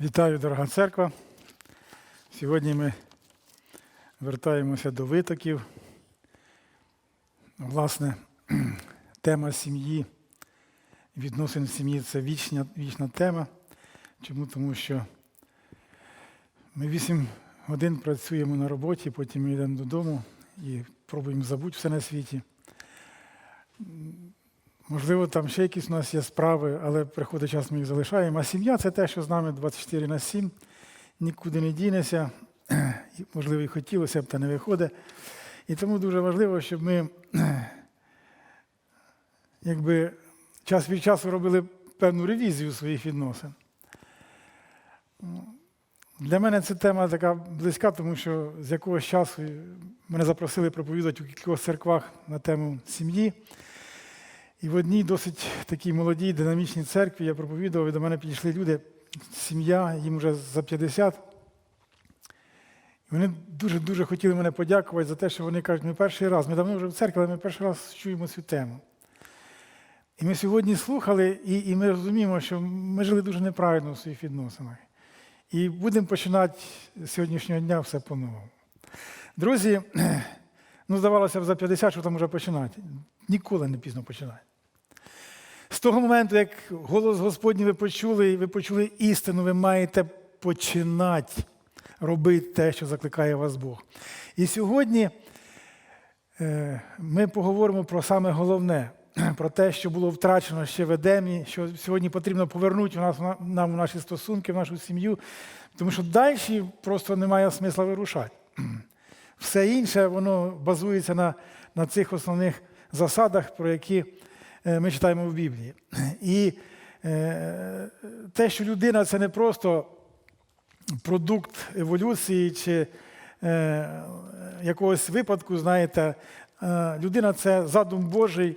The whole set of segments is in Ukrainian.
Вітаю, дорога церква. Сьогодні ми вертаємося до витоків. Власне, тема сім'ї, відносин в сім'ї це вічна, вічна тема. Чому? Тому що ми 8 годин працюємо на роботі, потім ми йдемо додому і пробуємо забути все на світі. Можливо, там ще якісь у нас є справи, але приходить час, ми їх залишаємо. А сім'я це те, що з нами 24 на 7, нікуди не дінеся. Можливо, і хотілося б, та не виходить. І тому дуже важливо, щоб ми якби, час від часу робили певну ревізію своїх відносин. Для мене ця тема така близька, тому що з якогось часу мене запросили проповідати у кількох церквах на тему сім'ї. І в одній досить такій молодій, динамічній церкві я проповідував, і до мене підійшли люди, сім'я, їм вже за 50. І вони дуже-дуже хотіли мене подякувати за те, що вони кажуть, ми перший раз, ми давно вже в церкві, але ми перший раз чуємо цю тему. І ми сьогодні слухали, і, і ми розуміємо, що ми жили дуже неправильно в своїх відносинах. І будемо починати з сьогоднішнього дня все по-новому. Друзі, ну, здавалося б, за 50, що там вже починати. Ніколи не пізно починати. З того моменту, як голос Господній ви почули, ви почули істину, ви маєте починати робити те, що закликає вас Бог. І сьогодні е, ми поговоримо про саме головне, про те, що було втрачено ще в Едемі, що сьогодні потрібно повернути у нас, нам у наші стосунки, в нашу сім'ю, тому що далі просто немає смисла вирушати. Все інше, воно базується на, на цих основних засадах, про які ми читаємо в Біблії. І е, те, що людина це не просто продукт еволюції чи е, якогось випадку, знаєте, е, людина це задум Божий,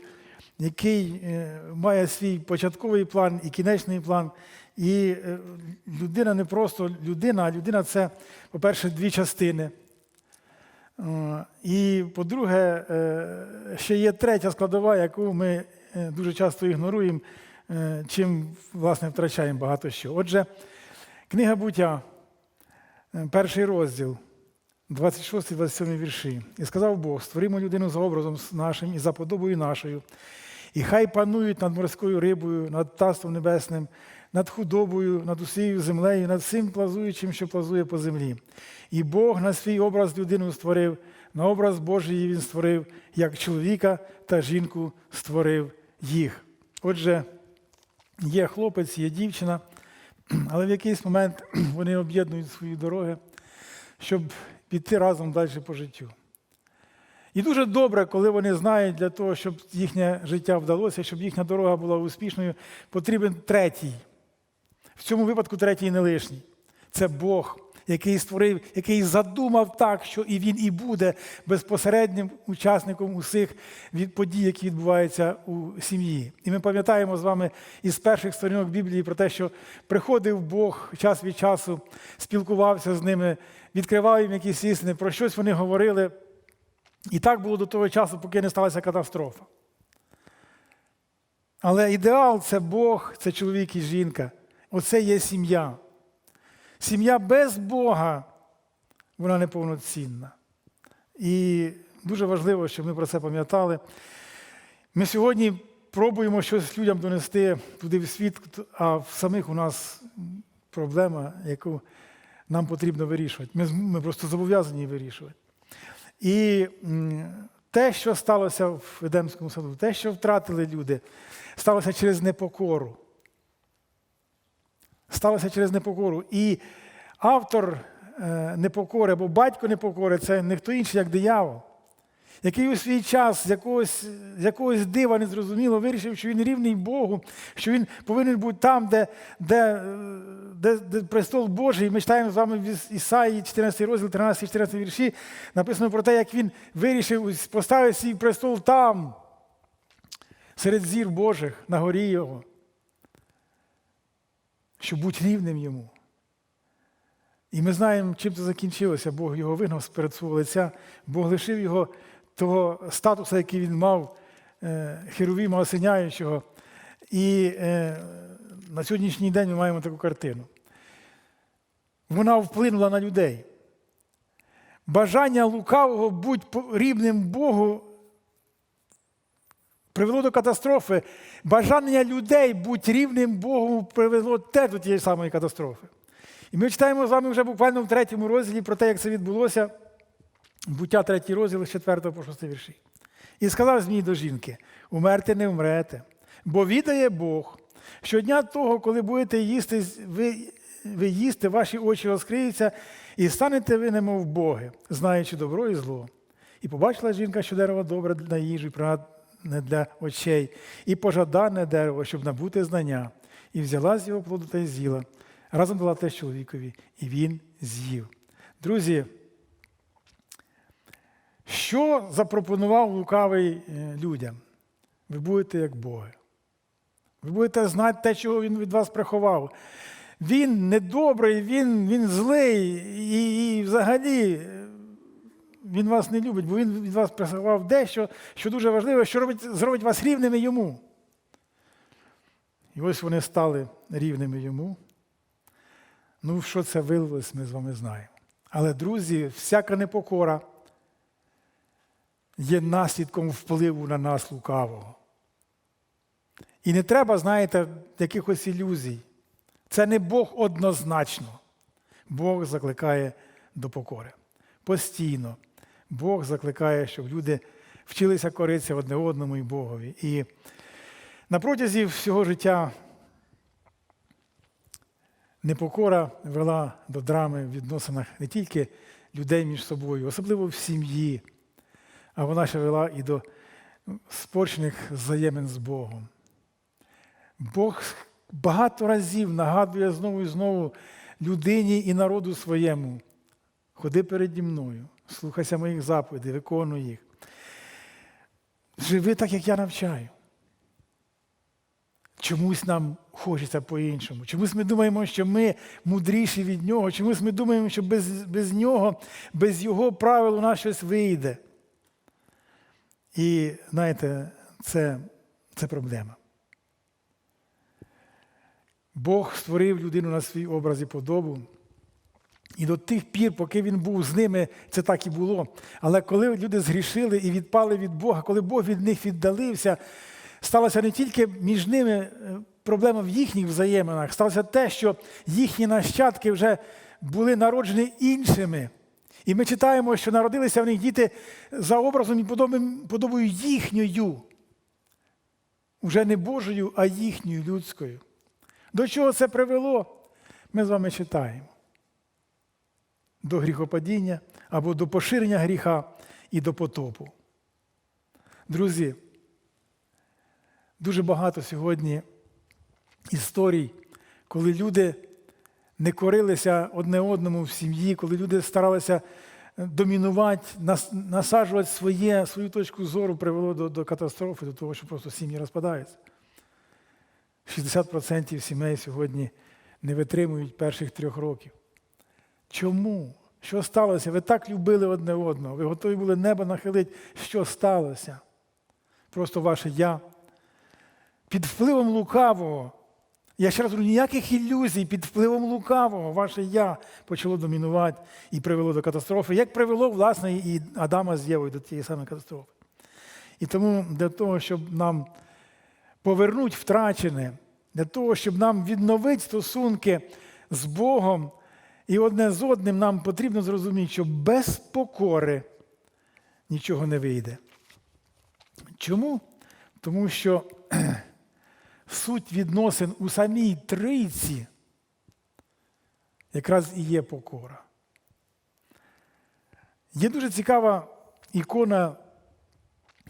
який е, має свій початковий план і кінечний план. І е, людина не просто людина, а людина це, по-перше, дві частини. І по-друге, е, ще є третя складова, яку ми е, дуже часто ігноруємо, е, чим власне втрачаємо багато що. Отже, книга буття, е, перший розділ, 26-27 вірші. І сказав Бог: створимо людину за образом нашим і за подобою нашою, і хай панують над морською рибою, над птаством небесним, над худобою, над усією землею, над всім плазуючим, що плазує по землі. І Бог на свій образ людину створив, на образ Божий він створив, як чоловіка та жінку створив їх. Отже, є хлопець, є дівчина, але в якийсь момент вони об'єднують свої дороги, щоб піти разом далі по життю. І дуже добре, коли вони знають, для того, щоб їхнє життя вдалося, щоб їхня дорога була успішною, потрібен третій. В цьому випадку третій не лишній. Це Бог, який створив, який задумав так, що і він і буде безпосереднім учасником усіх подій, які відбуваються у сім'ї. І ми пам'ятаємо з вами із перших сторінок Біблії про те, що приходив Бог час від часу, спілкувався з ними, відкривав їм якісь істини, про щось вони говорили. І так було до того часу, поки не сталася катастрофа. Але ідеал це Бог, це чоловік і жінка. Оце є сім'я. Сім'я без Бога, вона неповноцінна. І дуже важливо, щоб ми про це пам'ятали. Ми сьогодні пробуємо щось людям донести туди в світ, а в самих у нас проблема, яку нам потрібно вирішувати. Ми, ми просто зобов'язані вирішувати. І те, що сталося в Едемському саду, те, що втратили люди, сталося через непокору. Сталося через непокору. І автор е, непокори або батько непокори це не хто інший, як диявол, який у свій час з якогось, з якогось дива незрозуміло вирішив, що він рівний Богу, що він повинен бути там, де де, де, де престол Божий. Ми читаємо з вами в Ісаї, 14 розділ, 13-14 вірші, написано про те, як він вирішив поставити свій престол там, серед зір Божих, на горі його щоб бути рівним йому. І ми знаємо, чим це закінчилося. Бог його вигнав з перед свого лиця, Бог лишив його того статусу, який він мав, херовіма осеняючого. І на сьогоднішній день ми маємо таку картину. вона вплинула на людей. Бажання лукавого бути рівним Богу привело до катастрофи. Бажання людей бути рівним Богу привело теж до тієї самої катастрофи. І ми читаємо з вами вже буквально в третьому розділі про те, як це відбулося. Буття третій розділ з 4 по 6 вірші. І сказав Змій до жінки: умерти не вмрете, бо відає Бог, що дня того, коли будете їсти, ви, ви їсти, ваші очі розкриються, і станете ви немов боги, знаючи добро і зло. І побачила жінка, що дерево добре на їжу, і придатне для очей, і пожадане дерево, щоб набути знання, і взяла з його плоду та й з'їла. Разом дала теж чоловікові, і він з'їв. Друзі, що запропонував лукавий е, людям? Ви будете як Боги. Ви будете знати те, чого він від вас приховав. Він недобрий, він, він злий, і, і взагалі він вас не любить, бо він від вас приховав дещо, що дуже важливо, що робить, зробить вас рівними йому. І ось вони стали рівними йому. Ну, що це вилилось, ми з вами знаємо. Але, друзі, всяка непокора є наслідком впливу на нас лукавого. І не треба, знаєте, якихось ілюзій. Це не Бог однозначно. Бог закликає до покори. Постійно. Бог закликає, щоб люди вчилися коритися одне одному і Богові. І на протязі всього життя непокора вела до драми в відносинах не тільки людей між собою, особливо в сім'ї, а вона ще вела і до спорчених взаємин з Богом. Бог багато разів нагадує знову і знову людині і народу своєму. Ходи переді мною, слухайся моїх заповідей, виконуй їх. Живи так, як я навчаю. Чомусь нам хочеться по-іншому. Чомусь ми думаємо, що ми мудріші від нього, чомусь ми думаємо, що без, без нього, без його правил у нас щось вийде. І знаєте, це, це проблема. Бог створив людину на свій образ і подобу. І до тих пір, поки він був з ними, це так і було. Але коли люди згрішили і відпали від Бога, коли Бог від них віддалився, сталося не тільки між ними е, проблема в їхніх взаєминах, сталося те, що їхні нащадки вже були народжені іншими. І ми читаємо, що народилися в них діти за образом і подобою- їхньою. Уже не Божою, а їхньою людською. До чого це привело? Ми з вами читаємо. До гріхопадіння або до поширення гріха і до потопу. Друзі, дуже багато сьогодні історій, коли люди не корилися одне одному в сім'ї, коли люди старалися домінувати, насаджувати своє, свою точку зору, привело до, до катастрофи, до того, що просто сім'ї розпадаються. 60% сімей сьогодні не витримують перших трьох років. Чому? Що сталося? Ви так любили одне одного, ви готові були небо нахилити. Що сталося? Просто ваше я. Під впливом лукавого. Я ще раз говорю, ніяких ілюзій, під впливом лукавого ваше я почало домінувати і привело до катастрофи, як привело, власне, і Адама з Євою до тієї самої катастрофи. І тому для того, щоб нам повернути втрачене, для того, щоб нам відновити стосунки з Богом і одне з одним, нам потрібно зрозуміти, що без покори нічого не вийде. Чому? Тому що суть відносин у самій трійці якраз і є покора. Є дуже цікава ікона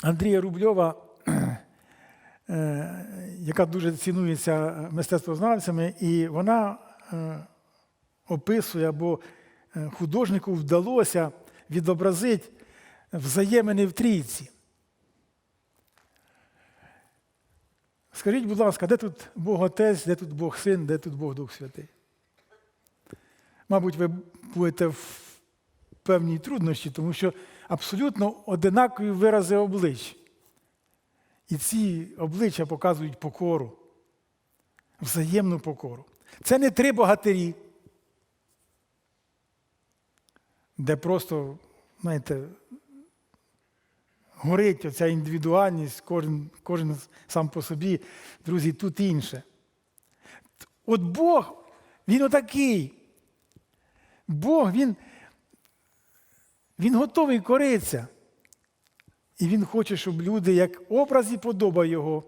Андрія Рубльова, е, яка дуже цінується мистецтвознавцями, і вона е, описує, або е, художнику вдалося відобразити взаємини в трійці. Скажіть, будь ласка, де тут Бог Отець, де тут Бог Син, де тут Бог Дух Святий? Мабуть, ви будете в певній труднощі, тому що абсолютно одинакові вирази облич. І ці обличчя показують покору, взаємну покору. Це не три богатирі. Де просто, знаєте, горить оця індивідуальність, кожен, кожен сам по собі. Друзі, тут інше. От Бог, Він отакий. Бог, Він, він готовий коритися. І Він хоче, щоб люди, як образ і подоба Його,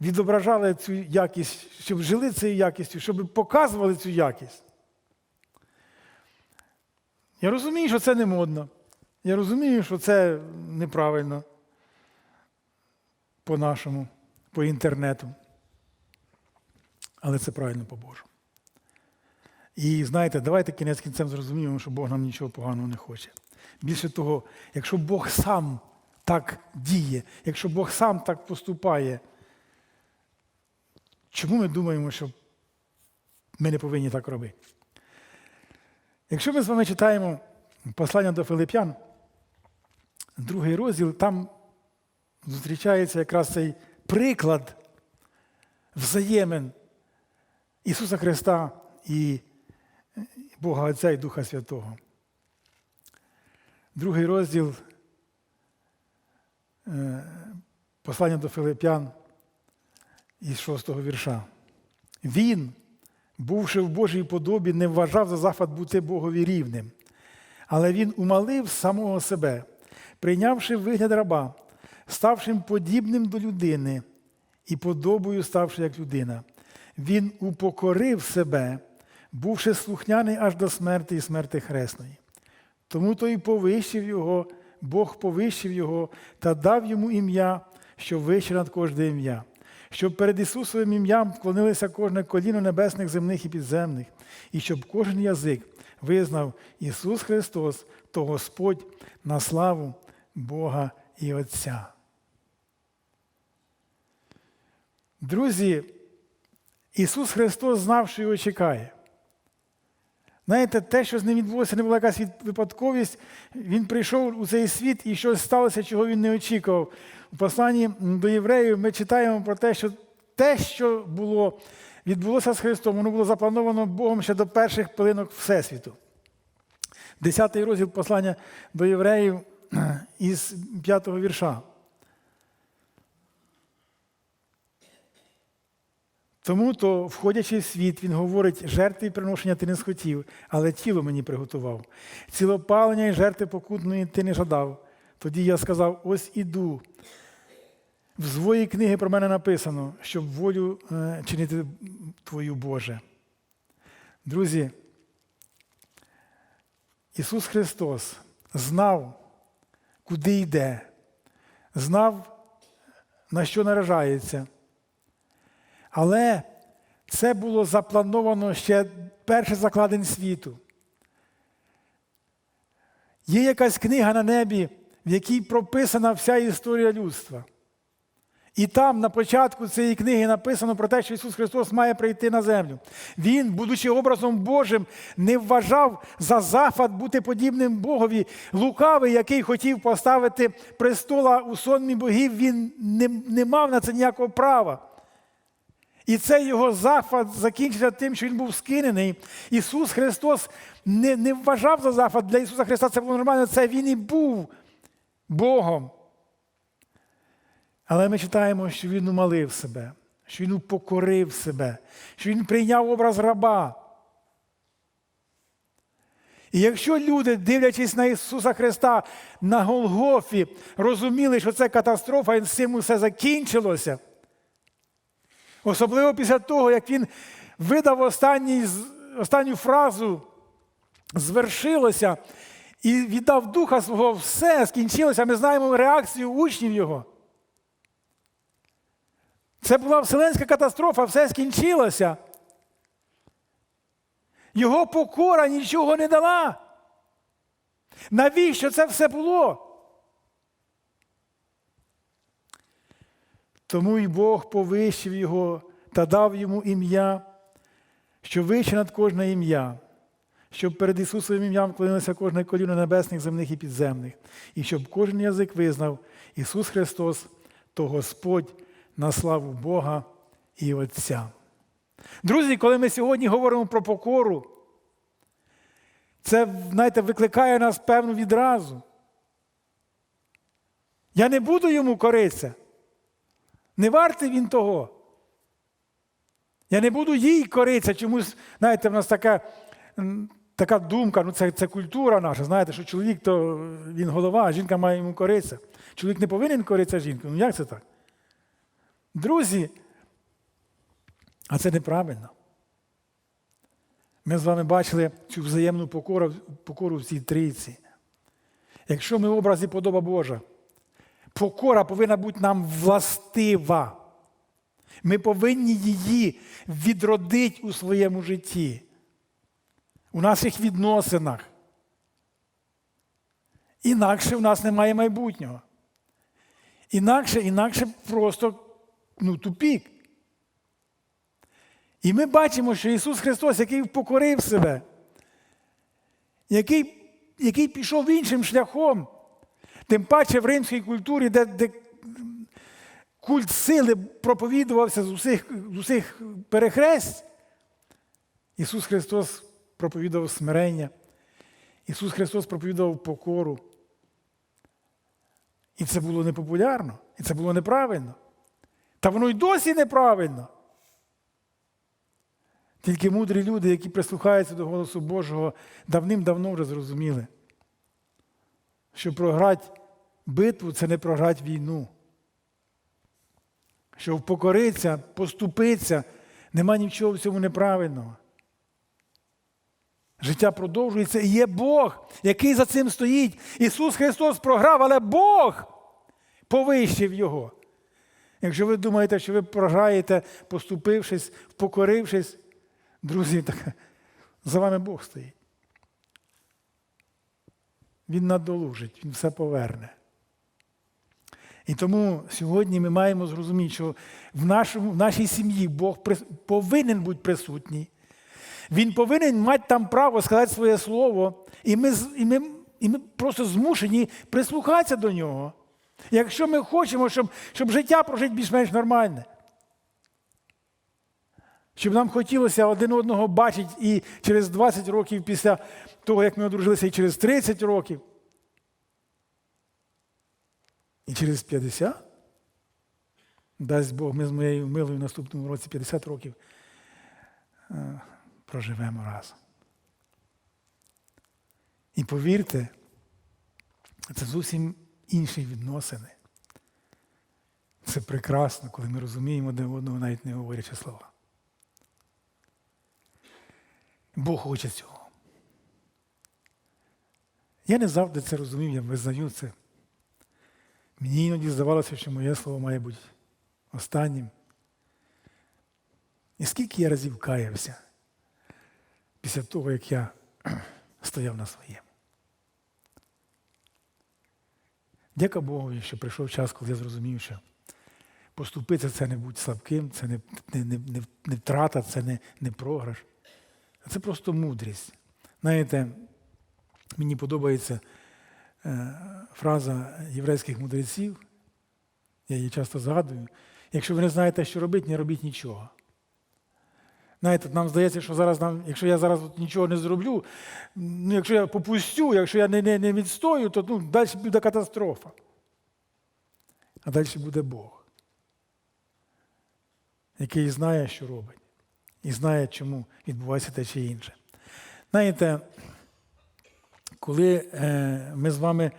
відображали цю якість, щоб жили цією якістю, щоб показували цю якість. Я розумію, що це не модно. Я розумію, що це неправильно по-нашому, по інтернету. Але це правильно по-божому. І знаєте, давайте кінець кінцем зрозуміємо, що Бог нам нічого поганого не хоче. Більше того, якщо Бог сам так діє, якщо Бог сам так поступає, чому ми думаємо, що ми не повинні так робити? Якщо ми з вами читаємо послання до Филип'ян, другий розділ, там зустрічається якраз цей приклад взаємин Ісуса Христа і Бога Отця і Духа Святого. Другий розділ е, послання до Филип'ян із шостого вірша. Він, бувши в Божій подобі, не вважав за зафат бути Богові рівним, але він умалив самого себе, прийнявши вигляд раба, ставши подібним до людини і подобою ставши як людина. Він упокорив себе, бувши слухняний аж до смерти і смерти хресної. Тому то і повищив його, Бог повищив його та дав йому ім'я, що вище над кожне ім'я, щоб перед Ісусовим ім'ям вклонилося кожне коліно небесних, земних і підземних, і щоб кожен язик визнав Ісус Христос, то Господь на славу Бога і Отця. Друзі, Ісус Христос знав, що його чекає. Знаєте, те, що з ним відбулося, не була якась випадковість. Він прийшов у цей світ і щось сталося, чого він не очікував. У посланні до євреїв ми читаємо про те, що те, що було, відбулося з Христом, воно було заплановано Богом ще до перших пилинок Всесвіту. Десятий розділ послання до євреїв із п'ятого вірша. Тому то, входячи в світ, він говорить, жертви і приношення ти не схотів, але тіло мені приготував. Цілопалення і жертви покутної ти не жадав. Тоді я сказав: ось іду. В звої книги про мене написано, щоб волю е, чинити твою Боже. Друзі, Ісус Христос знав, куди йде, знав, на що наражається. Але це було заплановано ще перший закладень світу. Є якась книга на небі, в якій прописана вся історія людства. І там на початку цієї книги написано про те, що Ісус Христос має прийти на землю. Він, будучи образом Божим, не вважав за зафат бути подібним Богові. Лукавий, який хотів поставити престола у сонмі богів, він не, не мав на це ніякого права. І цей його захват закінчився тим, що він був скинений. Ісус Христос не не вважав за захват для Ісуса Христа, це було нормально, це Він і був Богом. Але ми читаємо, що Він умалив себе, що Він упокорив себе, що Він прийняв образ раба. І якщо люди, дивлячись на Ісуса Христа на Голгофі, розуміли, що це катастрофа, і з цим усе закінчилося. Особливо після того, як він видав останню фразу, звершилося і віддав духа свого, все скінчилося. Ми знаємо реакцію учнів його. Це була вселенська катастрофа, все скінчилося. Його покора нічого не дала. Навіщо це все було? Тому і Бог повищив його та дав йому ім'я, що вище над кожне ім'я, щоб перед Ісусовим ім'ям вклонилося кожне коліно небесних, земних і підземних, і щоб кожен язик визнав Ісус Христос, то Господь на славу Бога і Отця. Друзі, коли ми сьогодні говоримо про покору, Це, знаєте, викликає нас певну відразу. Я не буду йому коритися. Не вартий він того. Я не буду їй коритися. Чомусь, знаєте, в нас така, така думка, ну це, це культура наша, знаєте, що чоловік то він голова, а жінка має йому коритися. Чоловік не повинен коритися жінку. Ну як це так? Друзі, а це неправильно. Ми з вами бачили цю взаємну покору, покору в цій трійці. Якщо ми в образі подоба Божа, покора повинна бути нам властива. Ми повинні її відродити у своєму житті, у наших відносинах. Інакше в нас немає майбутнього. Інакше, інакше просто ну, тупік. І ми бачимо, що Ісус Христос, який покорив себе, який, який пішов іншим шляхом, тим паче в римській культурі, де, де культ сили проповідувався з усіх, з усіх перехресть, Ісус Христос проповідував смирення, Ісус Христос проповідував покору. І це було непопулярно, і це було неправильно. Та воно й досі неправильно. Тільки мудрі люди, які прислухаються до голосу Божого, давним-давно вже зрозуміли, що програти битву це не програти війну. Що впокориться, поступиться, нема нічого в цьому неправильного. Життя продовжується і є Бог, який за цим стоїть. Ісус Христос програв, але Бог повищив Його. Якщо ви думаєте, що ви програєте, поступившись, впокорившись, друзі, так за вами Бог стоїть. Він надолужить, Він все поверне. І тому сьогодні ми маємо зрозуміти, що в, нашому, в нашій сім'ї Бог повинен бути присутній. Він повинен мати там право сказати своє слово, і ми, і ми, і ми просто змушені прислухатися до нього. Якщо ми хочемо, щоб, щоб життя прожити більш-менш нормальне. Щоб нам хотілося один одного бачити і через 20 років після того, як ми одружилися, і через 30 років. І через 50. Дасть Бог, ми з моєю милою в наступному році 50 років е, проживемо разом. І повірте, це зовсім інші відносини. Це прекрасно, коли ми розуміємо один одного, навіть не говорячи слова. Бог хоче цього. Я не завжди це розумів, я визнаю це. Мені іноді здавалося, що моє слово має бути останнім. І скільки я разів каявся після того, як я стояв на своєму. Дяка Богу, що прийшов час, коли я зрозумів, що поступитися це не бути слабким, це не, не, не, не, втрата, це не, не програш. Це просто мудрість. Знаєте, мені подобається е, фраза єврейських мудреців, я її часто згадую. Якщо ви не знаєте, що робити, не робіть нічого. Знаєте, нам здається, що зараз нам, якщо я зараз от нічого не зроблю, ну, якщо я попустю, якщо я не, не, не відстою, то ну, далі буде катастрофа. А далі буде Бог, який знає, що робить, і знає, чому відбувається те чи інше. Знаєте, коли е, ми з вами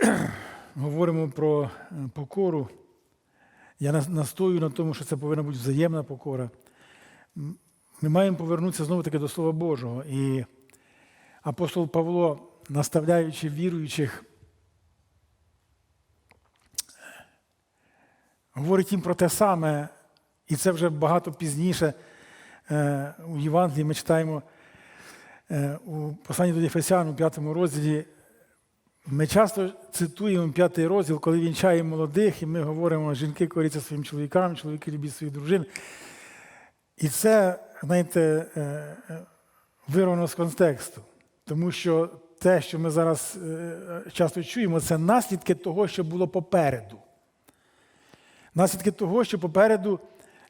говоримо про е, покору, я нас- настою на тому, що це повинна бути взаємна покора. Ми маємо повернутися знову таки до Слова Божого. І апостол Павло, наставляючи віруючих, говорить їм про те саме, і це вже багато пізніше е, у Євангелії ми читаємо е, у посланні до Єфесян у п'ятому розділі. Ми часто цитуємо п'ятий розділ, коли вінчає молодих, і ми говоримо, жінки коріться своїм чоловікам, чоловіки любіть своїх дружин. І це, знаєте, е, е, вирвано з контексту. Тому що те, що ми зараз е, часто чуємо, це наслідки того, що було попереду. Наслідки того, що попереду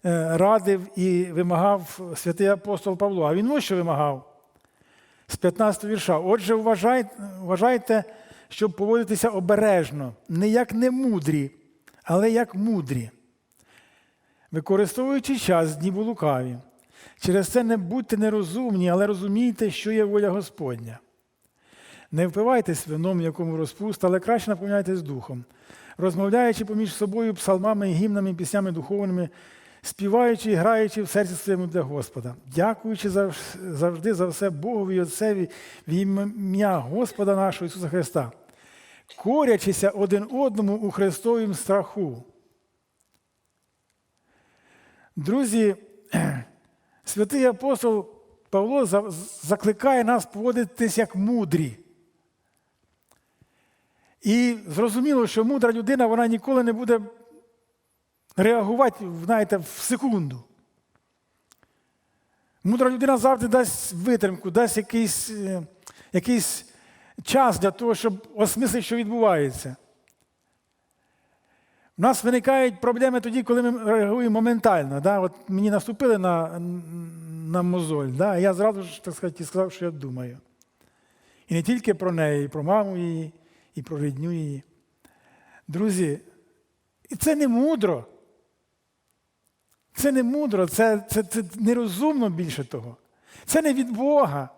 радив і вимагав святий апостол Павло. А він ось що вимагав. з 15 вірша. Отже, вважайте, вважайте, щоб поводитися обережно, не як немудрі, але як мудрі, використовуючи час дні лукаві. Через це не будьте нерозумні, але розумійте, що є воля Господня. Не впивайтесь вином, якому розпуст, але краще наповняйтесь духом, розмовляючи поміж собою псалмами, гімнами, піснями духовними, співаючи і граючи в серці своєму для Господа, дякуючи завжди за все Богові і Отцеві в ім'я Господа нашого Ісуса Христа, корячися один одному у Христовім страху. Друзі, святий апостол Павло закликає нас поводитись як мудрі. І зрозуміло, що мудра людина вона ніколи не буде реагувати, знаєте, в секунду. Мудра людина завжди дасть витримку, дасть якийсь, е, якийсь час для того, щоб осмислити, що відбувається. У нас виникають проблеми тоді, коли ми реагуємо моментально. Да? От мені наступили на, на мозоль, да? я зразу ж так сказати, сказав, що я думаю. І не тільки про неї, і про маму її, і про рідню її. Друзі, і це не мудро. Це не мудро, це, це, це нерозумно більше того. Це не від Бога.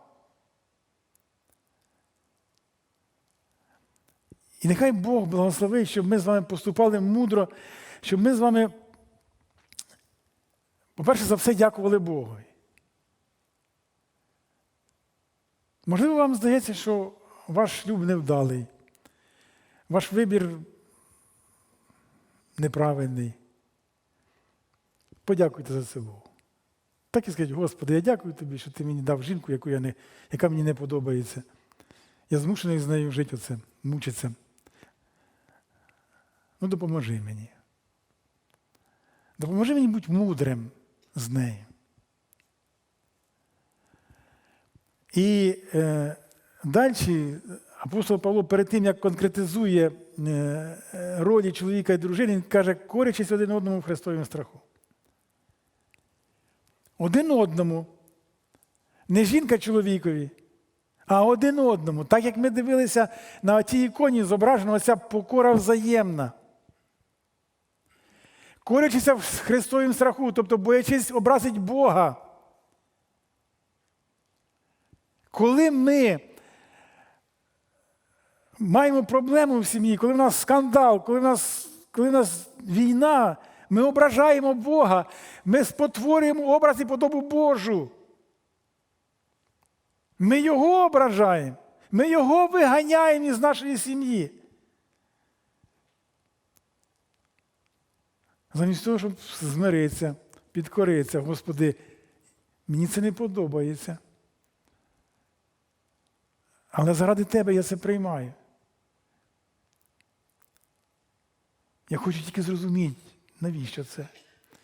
І нехай Бог благословить, щоб ми з вами поступали мудро, щоб ми з вами, по-перше, за все дякували Богу. Можливо, вам здається, що ваш шлюб невдалий, ваш вибір неправильний. Подякуйте за це Богу. Так і скажіть, Господи, я дякую тобі, що ти мені дав жінку, яку я не, яка мені не подобається. Я змушений з нею жити оце, мучитися. Ну, допоможи мені. Допоможи мені бути мудрим з нею. І е, далі апостол Павло перед тим, як конкретизує е, ролі чоловіка і дружини, він каже, корячись один одному в Христовому страху. Один одному. Не жінка чоловікові, а один одному. Так як ми дивилися на тій іконі, зображена ця покора взаємна. Корячися в Христовім страху, тобто боячись образить Бога. Коли ми маємо проблему в сім'ї, коли в нас скандал, коли в нас, коли в нас війна, ми ображаємо Бога, ми спотворюємо образ і подобу Божу. Ми Його ображаємо, ми Його виганяємо із нашої сім'ї. Замість того, щоб змиритися, підкоритися, Господи, мені це не подобається. Але заради Тебе я це приймаю. Я хочу тільки зрозуміти, навіщо це.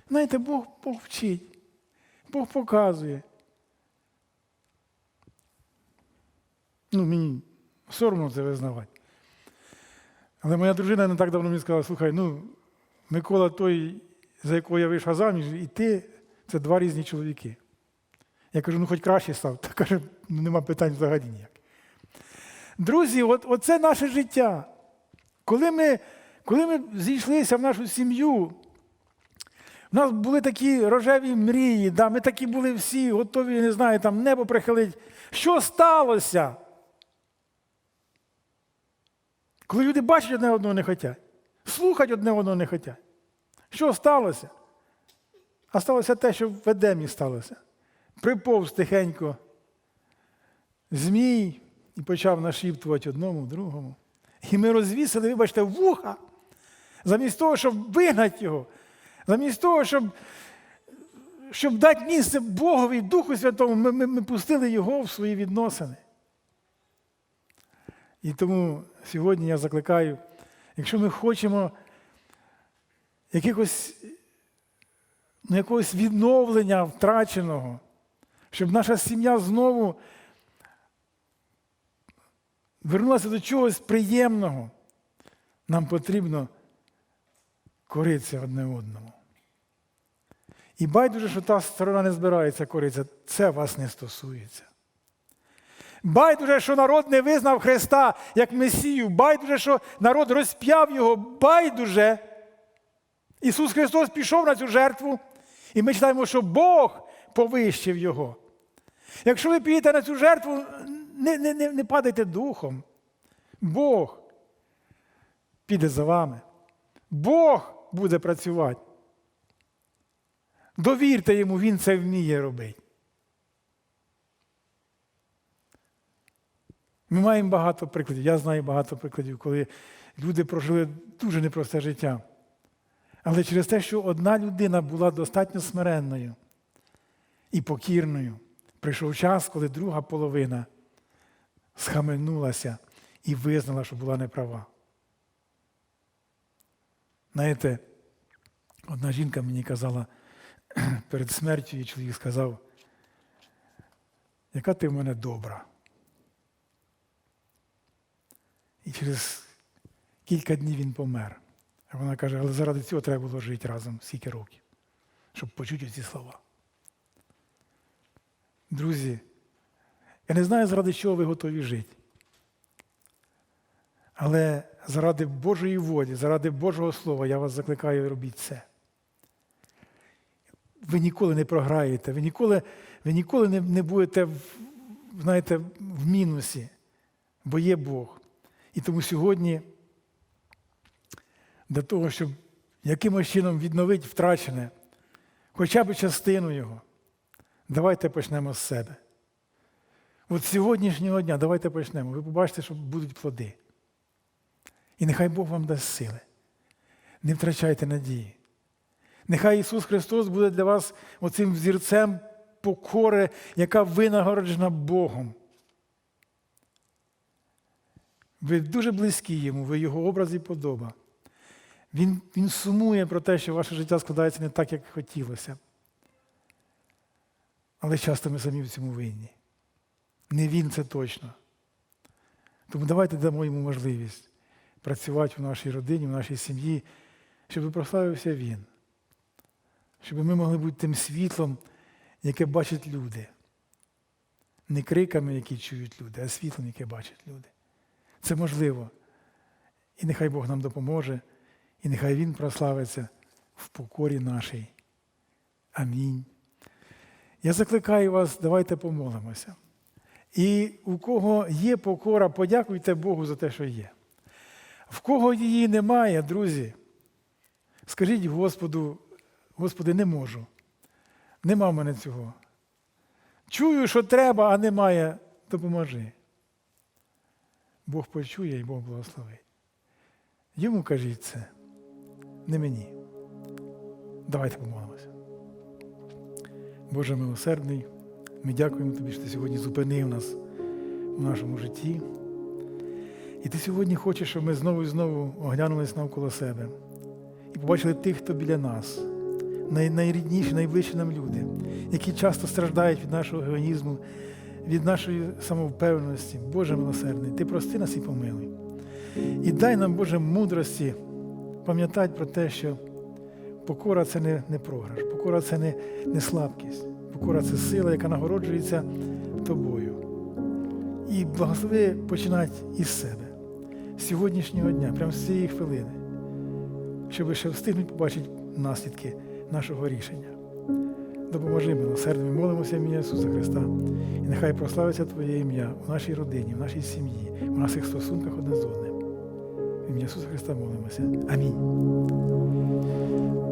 Знаєте, Бог, Бог вчить, Бог показує. Ну, мені соромно це визнавати. Але моя дружина не так давно мені сказала, слухай, ну, Микола той, за якого я вийшла заміж, і ти це два різні чоловіки. Я кажу, ну хоч краще став. Та каже, ну нема питань взагалі ніяк. Друзі, от, оце наше життя. Коли ми, коли ми зійшлися в нашу сім'ю, в нас були такі рожеві мрії, да, ми такі були всі готові, не знаю, там небо прихилить. Що сталося? Коли люди бачать одне одного не хочуть, слухати одне одного не хочуть. Що сталося? А сталося те, що в Едемі сталося. Приповз тихенько змій і почав нашіптувати одному, другому. І ми розвісили, вибачте, вуха, замість того, щоб вигнати його, замість того, щоб щоб дати місце Богові, Духу Святому, ми, ми, ми пустили його в свої відносини. І тому сьогодні я закликаю, якщо ми хочемо якихось, ну, якогось відновлення втраченого, щоб наша сім'я знову вернулася до чогось приємного, нам потрібно коритися одне одному. І байдуже, що та сторона не збирається коритися, це вас не стосується. Байдуже, що народ не визнав Христа як Месію. Байдуже, що народ розп'яв його. Байдуже. Ісус Христос пішов на цю жертву, і ми читаємо, що Бог повищив його. Якщо ви підете на цю жертву, не, не, не, не падайте духом. Бог піде за вами. Бог буде працювати. Довірте йому, він це вміє робити. Ми маємо багато прикладів. Я знаю багато прикладів, коли люди прожили дуже непросте життя. Але через те, що одна людина була достатньо смиренною і покірною, прийшов час, коли друга половина схаменулася і визнала, що була неправа. Знаєте, одна жінка мені казала перед смертю, і чоловік сказав, яка ти в мене добра. І через кілька днів він помер. А вона каже, але заради цього треба було жити разом скільки років, щоб почути ці слова. Друзі, я не знаю, заради чого ви готові жити. Але заради Божої волі, заради Божого Слова я вас закликаю робіть це. Ви ніколи не програєте, ви ніколи, ви ніколи не, не будете знаєте, в мінусі, бо є Бог. І тому сьогодні для того, щоб якимось чином відновити втрачене, хоча б частину його, давайте почнемо з себе. От з сьогоднішнього дня давайте почнемо. Ви побачите, що будуть плоди. І нехай Бог вам дасть сили. Не втрачайте надії. Нехай Ісус Христос буде для вас оцим взірцем покори, яка винагороджена Богом. Ви дуже близькі йому, ви його образ і подоба. Він, він сумує про те, що ваше життя складається не так, як хотілося. Але часто ми самі в цьому винні. Не він це точно. Тому давайте дамо йому можливість працювати в нашій родині, в нашій сім'ї, щоб прославився він. Щоб ми могли бути тим світлом, яке бачать люди. Не криками, які чують люди, а світлом, яке бачать люди. Це можливо. І нехай Бог нам допоможе, і нехай Він прославиться в покорі нашій. Амінь. Я закликаю вас, давайте помолимося. І у кого є покора, подякуйте Богу за те, що є. В кого її немає, друзі, скажіть Господу, Господи, не можу. Нема в мене цього. Чую, що треба, а немає, допоможи. Бог почує і Бог благословить. Йому кажіть це, не мені. Давайте помолимося. Боже милосердний, ми дякуємо Тобі, що ти сьогодні зупинив нас у нашому житті. І ти сьогодні хочеш, щоб ми знову і знову оглянулись навколо себе і побачили тих, хто біля нас, най, найрідніші, найближчі нам люди, які часто страждають від нашого егоїзму, від нашої самовпевненості. Боже милосердний, ти прости нас і помилуй. І дай нам, Боже, мудрості пам'ятати про те, що покора це не, не програш, покора це не, не слабкість, покора це сила, яка нагороджується тобою. І благослови починати із себе, з сьогоднішнього дня, прямо з цієї хвилини, щоб ще встигнути побачити наслідки нашого рішення. Допоможи милосердно, ми молимося ім'я Ісуса Христа. І нехай прославиться Твоє ім'я у нашій родині, в нашій сім'ї, в наших стосунках одне з одним. В ім'я Ісуса Христа молимося. Амінь.